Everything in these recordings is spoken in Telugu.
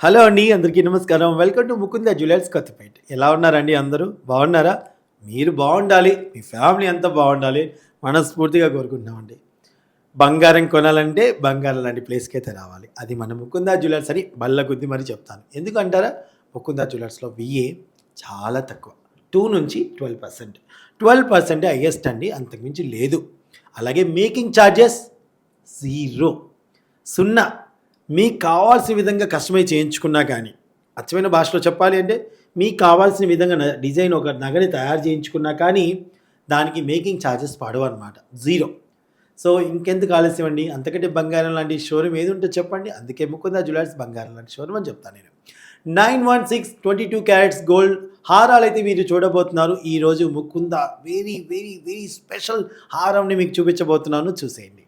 హలో అండి అందరికీ నమస్కారం. Welcome to Mukunda jewellers Kothapeta ఎలా ఉన్నారండి అందరూ? బాగున్నారా? మీరు బాగుండాలి మీ ఫ్యామిలీ అంతా బాగుండాలి మనస్ఫూర్తిగా కోరుకుంటున్నామండి. బంగారం కొనాలంటే బంగారం లాంటి ప్లేస్కి అయితే రావాలి. అది మన ముకుంద జ్యువెలర్స్ అని బల్ల కొద్ది మరి చెప్తాను. ఎందుకంటారా? ముకుంద జ్యువెలర్స్లో విఏ చాలా తక్కువ. టూ నుంచి twelve percent twelve percent highest అండి అంతకుమించి లేదు. అలాగే మేకింగ్ ఛార్జెస్ జీరో సున్నా. మీకు కావాల్సిన విధంగా కస్టమైజ్ చేయించుకున్నా కానీ అచ్చమైన భాషలో చెప్పాలి అంటే మీకు కావాల్సిన విధంగా డిజైన్ ఒక నగని తయారు చేయించుకున్నా కానీ దానికి మేకింగ్ ఛార్జెస్ పడవు అనమాట జీరో సో ఇంకెందుకు ఆలస్యం అండి? అంతకంటే బంగారం లాంటి షోరూమ్ ఏది ఉంటే చెప్పండి. అందుకే ముకుందా జ్యువెలర్స్ బంగారం లాంటి షోరూమ్ అని చెప్తాను నేను. Nine one six twenty two carats gold హారాలు అయితే మీరు చూడబోతున్నారు. ఈరోజు Mukunda very very very special హారంని మీకు చూపించబోతున్నాను. చూసేయండి.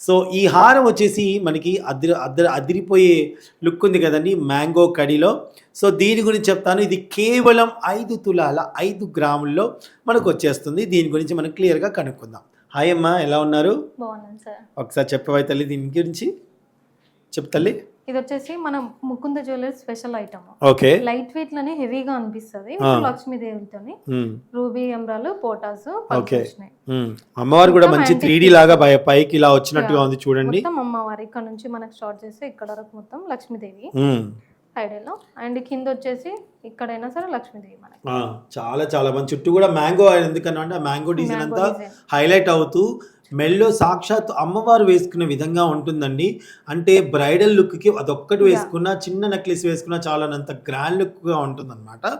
సో ఈ హారం వచ్చేసి మనకి అదిరి అద్దరి అదిరిపోయే లుక్ ఉంది కదండి మ్యాంగో కడిలో. సో దీని గురించి చెప్తాను. ఇది కేవలం ఐదు తులాల ఐదు గ్రాముల్లో మనకు వచ్చేస్తుంది. దీని గురించి మనం క్లియర్గా కనుక్కుందాం. హాయ్ అమ్మా ఎలా ఉన్నారు? ఒకసారి చెప్పవా తల్లి దీని గురించి? చెప్పు తల్లి. ఇది వచ్చేసి మన Mukunda jewellers special item. Okay. Light వెయిట్లోనే హెవీగా అనిపిస్తుంది. లక్ష్మీదేవితోని ఉమ్, రూబీ ఎమరాలు పోటాస్ ఓకే. అమ్మవారు కూడా మంచి త్రీ లాగా పైకి ఇలా వచ్చినట్టుగా ఉంది చూడండి. మొత్తం అమ్మవారి ఇక్కడ నుంచి మనకు స్టార్ట్ చేస్తే ఇక్కడ వరకు మొత్తం లక్ష్మీదేవి. అండ్ కింద వచ్చేసి ఇక్కడైనా సరే లక్ష్మీదేవి మనకి. చాలా చాలా మంచి చుట్టూ కూడా మ్యాంగో ఎందుకన్నా అంటే మ్యాంగో డిజైన్ అంతా. హైలైట్ అవుతూ మెల్లో సాక్షాత్ అమ్మవారు వేసుకునే విధంగా ఉంటుందండి. అంటే బ్రైడల్ లుక్కి అదొక్కటి. వేసుకున్నా చిన్న నెక్లెస్ వేసుకున్నా చాలానంత గ్రాండ్ లుక్గా ఉంటుందన్నమాట.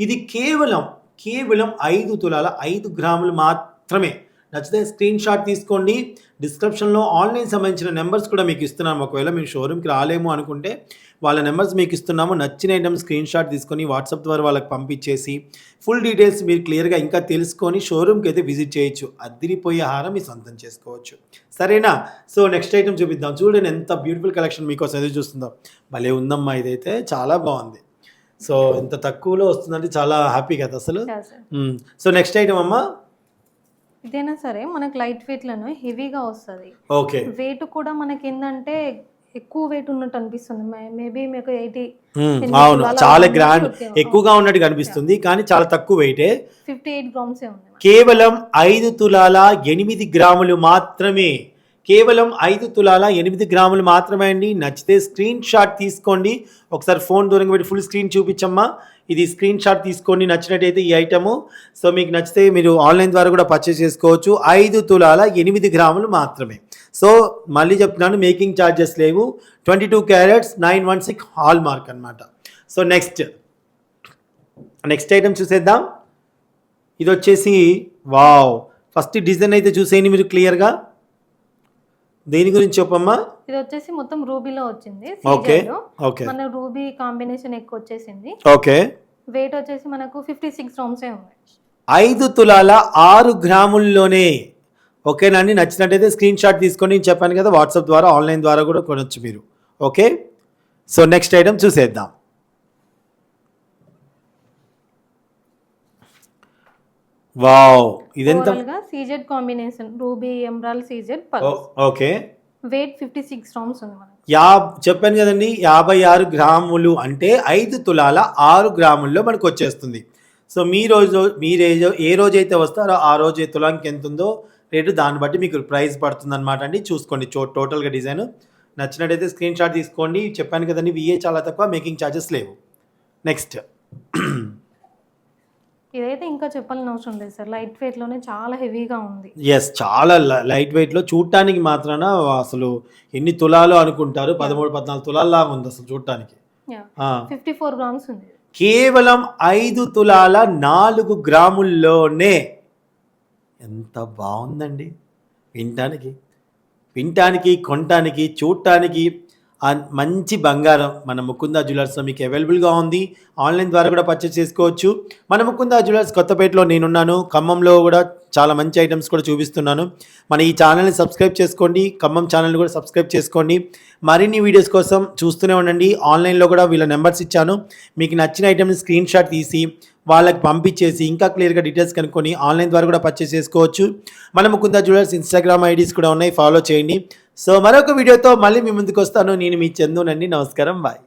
ఇది కేవలం కేవలం ఐదు తులాల ఐదు గ్రాములు మాత్రమే. నచ్చితే స్క్రీన్ షాట్ తీసుకోండి. డిస్క్రిప్షన్లో ఆన్లైన్ సంబంధించిన నెంబర్స్ కూడా మీకు ఇస్తున్నాము. ఒకవేళ మీరు షోరూమ్కి రాలేము అనుకుంటే వాళ్ళ నెంబర్స్ మీకు ఇస్తున్నాము. నచ్చిన ఐటమ్ స్క్రీన్ షాట్ తీసుకొని వాట్సాప్ ద్వారా వాళ్ళకి పంపించేసి ఫుల్ డీటెయిల్స్ మీరు క్లియర్గా ఇంకా తెలుసుకొని షోరూమ్కి అయితే విజిట్ చేయొచ్చు. అద్దిరిపోయే హారం మీ సొంతం చేసుకోవచ్చు. సరేనా? సో నెక్స్ట్ ఐటమ్ చూపిద్దాం. చూడండి ఎంత బ్యూటిఫుల్ కలెక్షన్ మీకోసం ఎదురు చూస్తుందో. భలే ఉందమ్మా ఇదైతే. చాలా బాగుంది. సో ఎంత తక్కువలో వస్తుందంటే చాలా హ్యాపీ కదా అసలు. మ్మ్. సో నెక్స్ట్ ఐటమ్ అమ్మా. ఇదైనా సరే మనకి లైట్ వెయిట్లోనే హెవీగా వస్తుంది. ఓకే. వెయిట్ కూడా మనకి ఏంటంటే ఎక్కువ వెయిట్ ఉన్నట్టు అనిపిస్తుంది. మేబీ మీకు ఎయిటీ అవును. చాలా గ్రాండ్. ఎక్కువగా ఉన్నట్టు కనిపిస్తుంది కానీ చాలా తక్కువ వెయిటే. Fifty eight గ్రామ్సే. కేవలం ఐదు తులాల ఎనిమిది గ్రాములు మాత్రమే. కేవలం ఐదు తులాల ఎనిమిది గ్రాములు మాత్రమే అండి. నచ్చితే స్క్రీన్ షాట్ తీసుకోండి. ఒకసారి ఫోన్ దూరంగా పెట్టి ఫుల్ స్క్రీన్ చూపించమ్మా. ఇది స్క్రీన్ షాట్ తీసుకొని నచ్చినట్టయితే ఈ ఐటము సో మీకు నచ్చితే మీరు ఆన్లైన్ ద్వారా కూడా పర్చేస్ చేసుకోవచ్చు. ఐదు తులాల ఎనిమిది గ్రాములు మాత్రమే. సో మళ్ళీ చెప్తున్నాను మేకింగ్ ఛార్జెస్ లేవు. Twenty two carats nine one six hallmark అనమాట సో నెక్స్ట్ నెక్స్ట్ ఐటమ్ చూసేద్దాం. ఇది వచ్చేసి వావ్ ఫస్ట్ డిజైన్ అయితే చూసేయండి మీరు క్లియర్గా దేని గురించి చెప్పమ్మా. ఇది వచ్చేసి మొత్తం రూబీలో వచ్చింది ఓకే. ఓకే. మన రూబీ కాంబినేషన్ ఎక్కువ వచ్చేసింది. ఓకే. వెయిట్ వచ్చేసి మనకు ఫిఫ్టీ సిక్స్ గ్రామ్సే ఉంది ఐదు తులాల ఆరు గ్రాముల్లోనే. ఓకేనండి నచ్చినట్టయితే స్క్రీన్ షాట్ తీసుకొని నేను చెప్పాను కదా వాట్సాప్ ద్వారా ఆన్లైన్ ద్వారా కూడా కొనొచ్చు మీరు. ఓకే? సో నెక్స్ట్ ఐటమ్ చూసేద్దాం. వావ్ ఇదెంత? CZ combination ruby emerald CZ okay. Weight fifty six grams ఉంది మనకి. యా చెప్పాను కదండి యాభై ఆరు గ్రాములు అంటే ఐదు తులాల ఆరు గ్రాముల్లో మనకు వచ్చేస్తుంది. సో మీ రోజు మీరు ఏ ఏ రోజైతే వస్తారో ఆ రోజు తులానికి ఎంత ఉందో రేటు దాన్ని బట్టి మీకు ప్రైస్ పడుతుంది అనమాట అండి. చూసుకోండి చో టోటల్గా డిజైన్. నచ్చినట్టయితే స్క్రీన్ షాట్ తీసుకోండి. చెప్పాను కదండి విఏ చాలా తక్కువ మేకింగ్ ఛార్జెస్ లేవు. నెక్స్ట్. ఇదైతే ఇంకా చెప్పాలని అవసరం లేదు సార్. లైట్ వెయిట్లోనే చాలా హెవీగా ఉంది. ఎస్ చాలా లైట్ వెయిట్లో చూడటానికి మాత్రాన అసలు ఎన్ని తులాలు అనుకుంటారు? పదమూడు పద్నాలుగు తులాల్లాగా ఉంది అసలు చూడటానికి. ఫిఫ్టీ ఫోర్ గ్రామ్స్ ఉంది. కేవలం ఐదు తులాల నాలుగు గ్రాముల్లోనే. ఎంత బాగుందండి. వినటానికి వినటానికి కొనటానికి చూడటానికి మంచి బంగారం మన ముకుంద జ్యువెలర్స్లో మీకు అవైలబుల్గా ఉంది. ఆన్లైన్ ద్వారా కూడా పర్చేస్ చేసుకోవచ్చు. మన ముకుంద జ్యువెలర్స్ కొత్తపేటలో నేనున్నాను. ఖమ్మంలో కూడా చాలా మంచి ఐటమ్స్ కూడా చూపిస్తున్నాను. మన ఈ ఛానల్ని సబ్స్క్రైబ్ చేసుకోండి. ఖమ్మం ఛానల్ని కూడా సబ్స్క్రైబ్ చేసుకోండి. మరిన్ని వీడియోస్ కోసం చూస్తూనే ఉండండి. ఆన్లైన్లో కూడా వీళ్ళ నెంబర్స్ ఇచ్చాను. మీకు నచ్చిన ఐటమ్ని స్క్రీన్ షాట్ తీసి వాళ్ళకి పంపించేసి ఇంకా క్లియర్గా డీటెయిల్స్ కనుక్కొని ఆన్లైన్ ద్వారా కూడా పర్చేస్ చేసుకోవచ్చు. మన కొంత జ్యువెలర్స్ ఇన్స్టాగ్రామ్ ఐడీస్ కూడా ఉన్నాయి. ఫాలో చేయండి. సో మరొక వీడియోతో మళ్ళీ మీ ముందుకు వస్తాను. నేను మీ చందునండి. నమస్కారం. బాయ్